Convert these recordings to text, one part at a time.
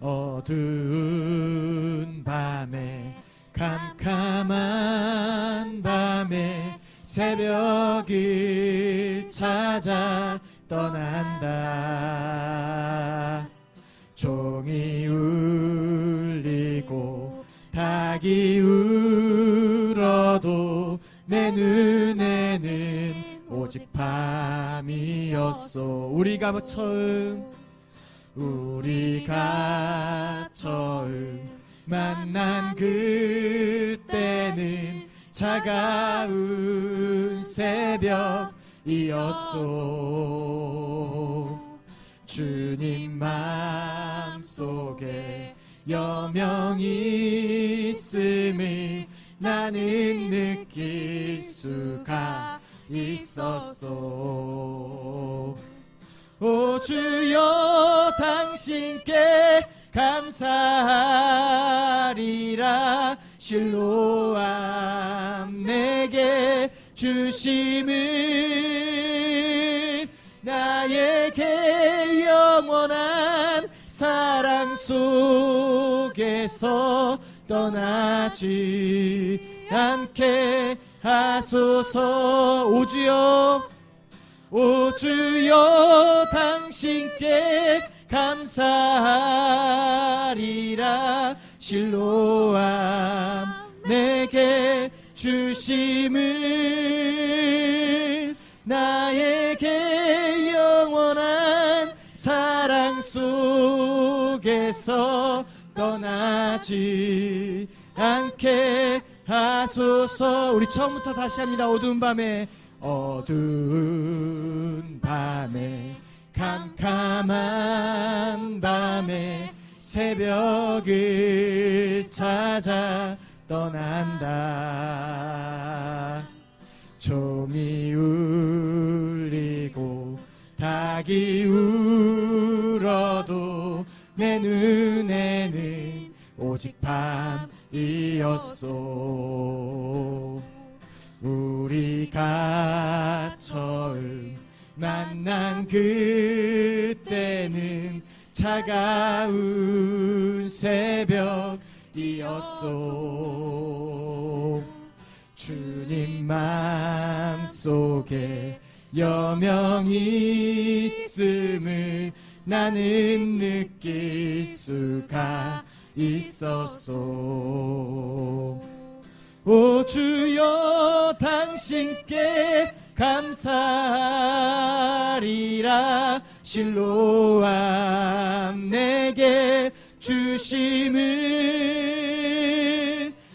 어두운 밤에 캄캄한 밤에 새벽을 찾아 떠난다. 종이 울리고 닭이 울어도 내 눈에는 오직 밤이었어 우리가 처음 우리가 처음 만난 그때는 차가운 새벽이었어 주님 마음속에 여명이 있음을 나는 느낄 수가 있었어 오 주여 당 신께 감사하리라. 실로암 내게 주심은 나에게 영원한 사랑 속에서 떠나지 않게 하소서. 오주여 오 주여 당신께 감사하리라. 실로암 내게 주심을 나에게 영원한 사랑 속에서 떠나지 않게 하소서. 우리 처음부터 다시 합니다. 어두운 밤에 어두운 밤에 캄캄한 밤에 새벽을 찾아 떠난다. 종이 울리고 닭이 울어도 내 눈에는 오직 밤이었소. 우리 가 처음 만난 그때는 차가운 새벽이었소. 주님 마음속에 여명이 있음을 나는 느낄 수가 있었소. 오 주여 당신께 감사하리라. 실로암 내게 주심은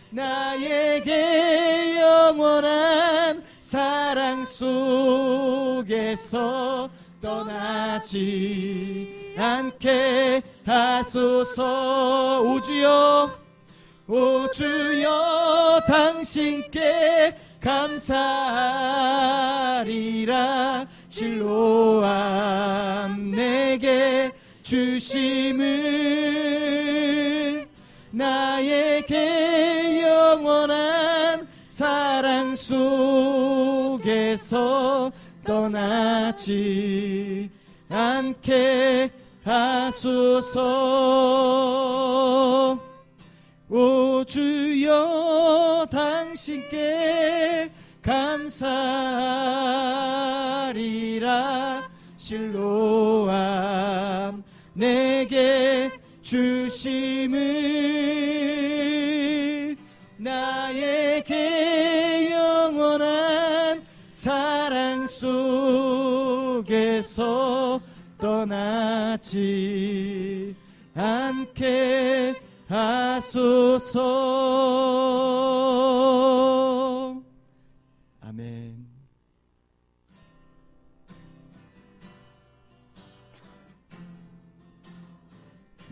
나에게 영원한 사랑 속에서 떠나지 않게 하소서. 오주여 오 주여 당신께 감사하리라. 실로암 내게 주심은 나에게 영원한 사랑 속에서 떠나지 않게 하소서 감사하리라 실로암 내게 주심을 나에게 영원한 사랑 속에서 떠나지 않게 하소서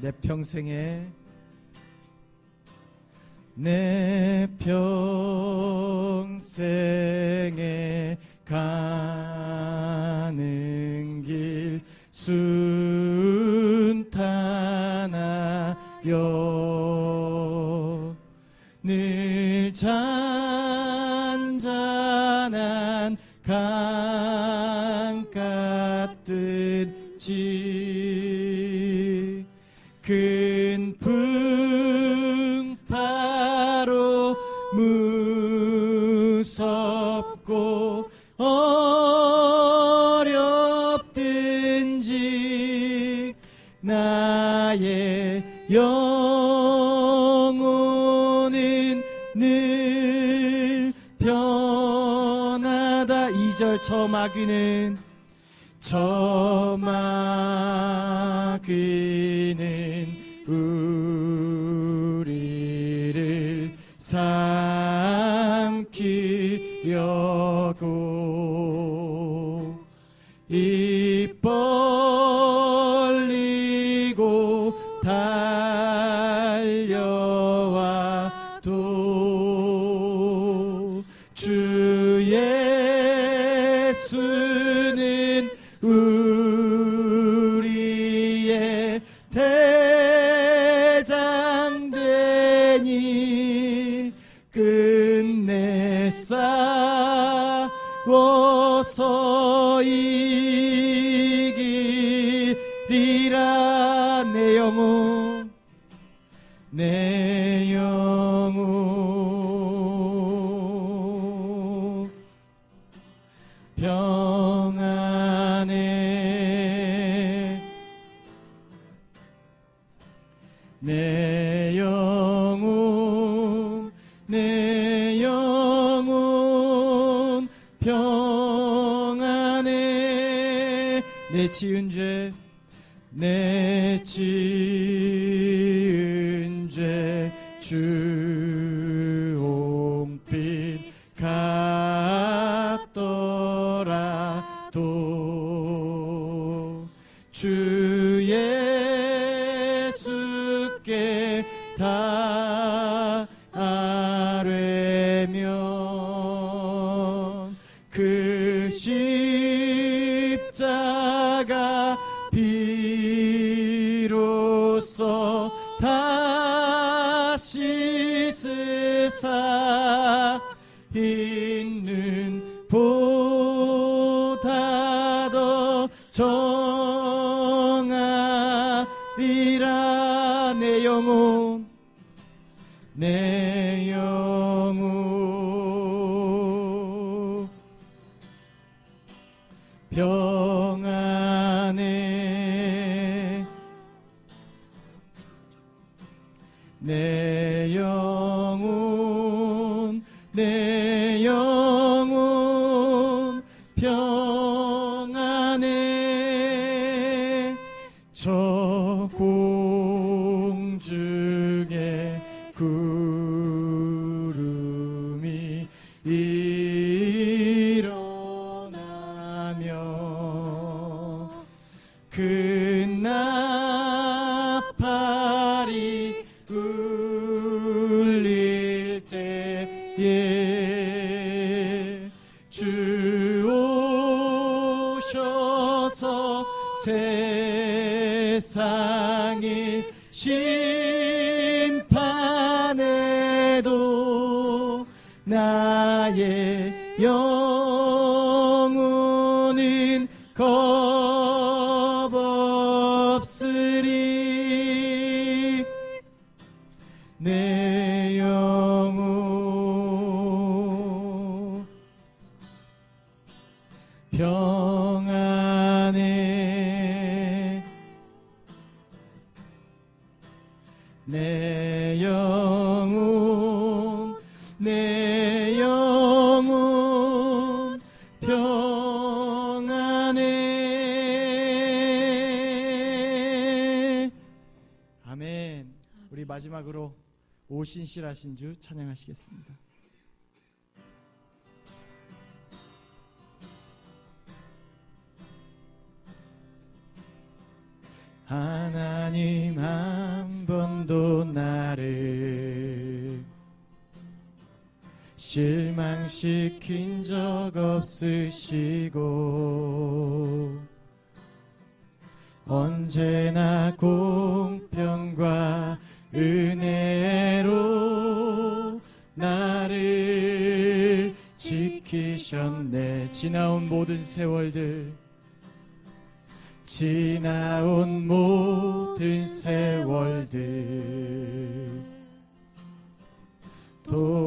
내 평생에 내 평 우 끝내 싸워서 이기리라 내 영혼 내 내 지은 죄 내 지은 죄 주홍빛 같더라도 주 예수께 다 아뢰면 그 십자 평 마지막으로 오신실하신 주 찬양하시겠습니다. 하나님 한 번도 나를 실망시킨 적 없으시고 언제나 공 세월들 지나온 모든 세월들 돌아보아도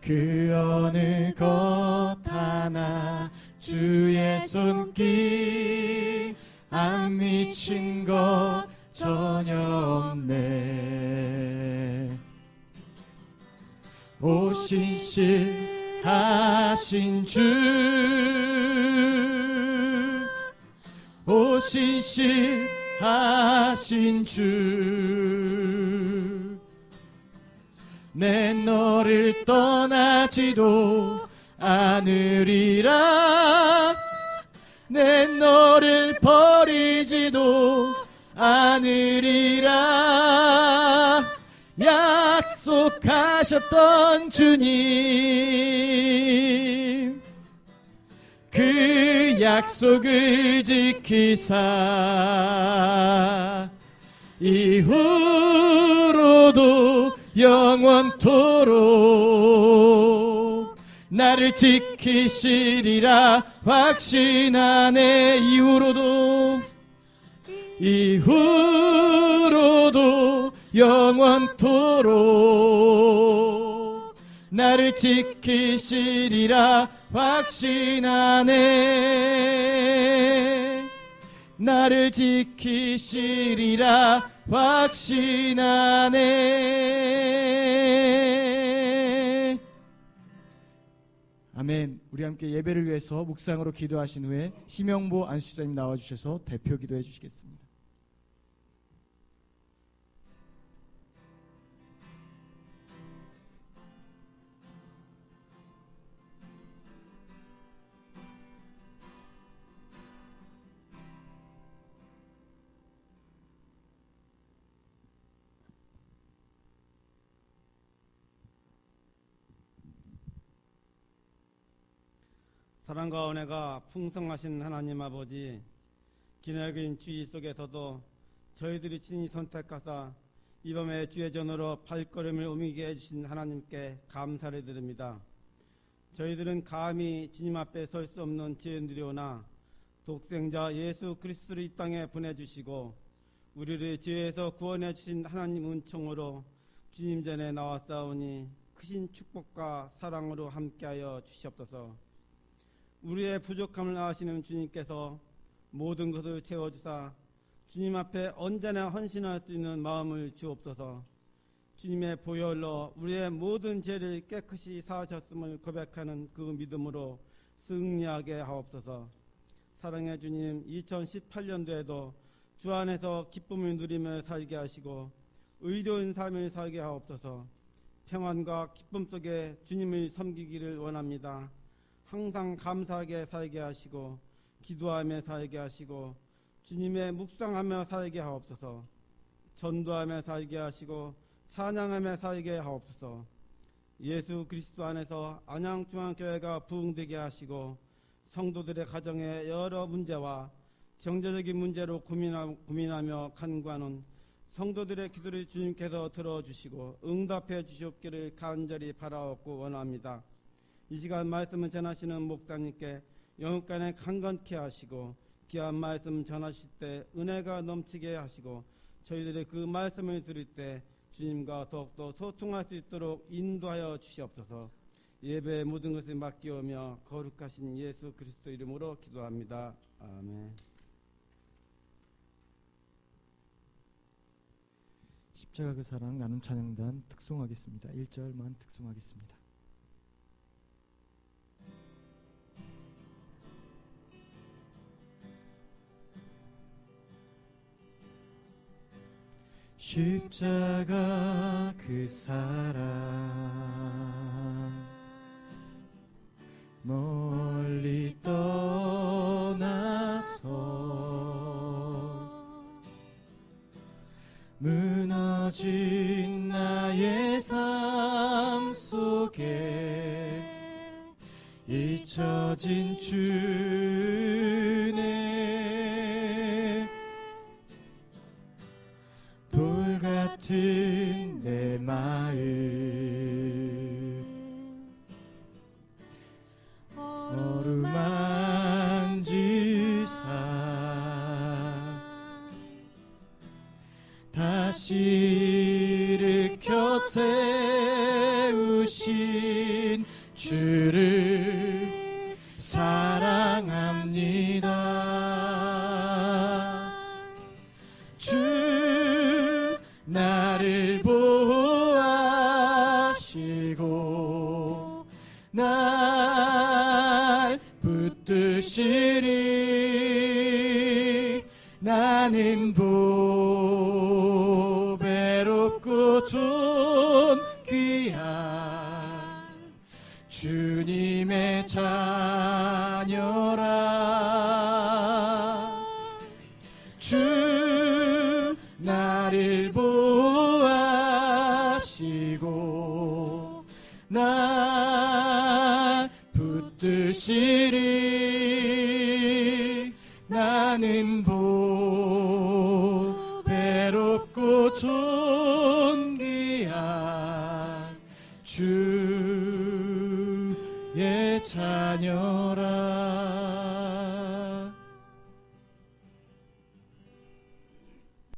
그 어느 것 하나 주의 손길 안 미친 것 전혀 없네 신실하신 주. 오 신실하신 주. 내 너를 떠나지도 않으리라. 내 너를 버리지도 않으리라. 약 속하셨던 주님 그 약속을 지키사 이후로도 영원토록 나를 지키시리라 확신하네 이후로도 이후로도 영원토록 나를 지키시리라 확신하네. 나를 지키시리라 확신하네. 아멘. 우리 함께 예배를 위해서 묵상으로 기도하신 후에 희명보 안수자님 나와주셔서 대표 기도해 주시겠습니다 사랑과 은혜가 풍성하신 하나님 아버지 기나긴 주의 속에서도 저희들이 친히 선택하사 이 밤에 주의 전으로 발걸음을 옮기게 해주신 하나님께 감사를 드립니다. 저희들은 감히 주님 앞에 설 수 없는 죄인들이오나 독생자 예수 그리스도를 이 땅에 보내주시고 우리를 죄에서 구원해 주신 하나님 은총으로 주님 전에 나왔사오니 크신 축복과 사랑으로 함께하여 주시옵소서. 우리의 부족함을 아시는 주님께서 모든 것을 채워주사 주님 앞에 언제나 헌신할 수 있는 마음을 주옵소서. 주님의 보혈로 우리의 모든 죄를 깨끗이 사하셨음을 고백하는 그 믿음으로 승리하게 하옵소서. 사랑의 주님, 2018년도에도 주 안에서 기쁨을 누리며 살게 하시고 의로운 삶을 살게 하옵소서. 평안과 기쁨 속에 주님을 섬기기를 원합니다. 항상 감사하게 살게 하시고 기도하며 살게 하시고 주님의 묵상하며 살게 하옵소서. 전도하며 살게 하시고 찬양하며 살게 하옵소서. 예수 그리스도 안에서 안양중앙교회가 부흥되게 하시고 성도들의 가정의 여러 문제와 경제적인 문제로 고민하, 고민하며 간구하는 성도들의 기도를 주님께서 들어주시고 응답해 주시옵기를 간절히 바라옵고 원합니다. 이 시간 말씀을 전하시는 목사님께 영육간에 강건케 하시고 귀한 말씀 전하실 때 은혜가 넘치게 하시고 저희들의 그 말씀을 들을 때 주님과 더욱더 소통할 수 있도록 인도하여 주시옵소서 예배의 모든 것을 맡기오며 거룩하신 예수 그리스도 이름으로 기도합니다. 아멘. 십자가 그 사랑 나눔 찬양단 특송하겠습니다 1절만 특송하겠습니다 십자가 그 사랑. 멀리 떠나서 무너진 나의 삶 속에 잊혀진 주 나를 보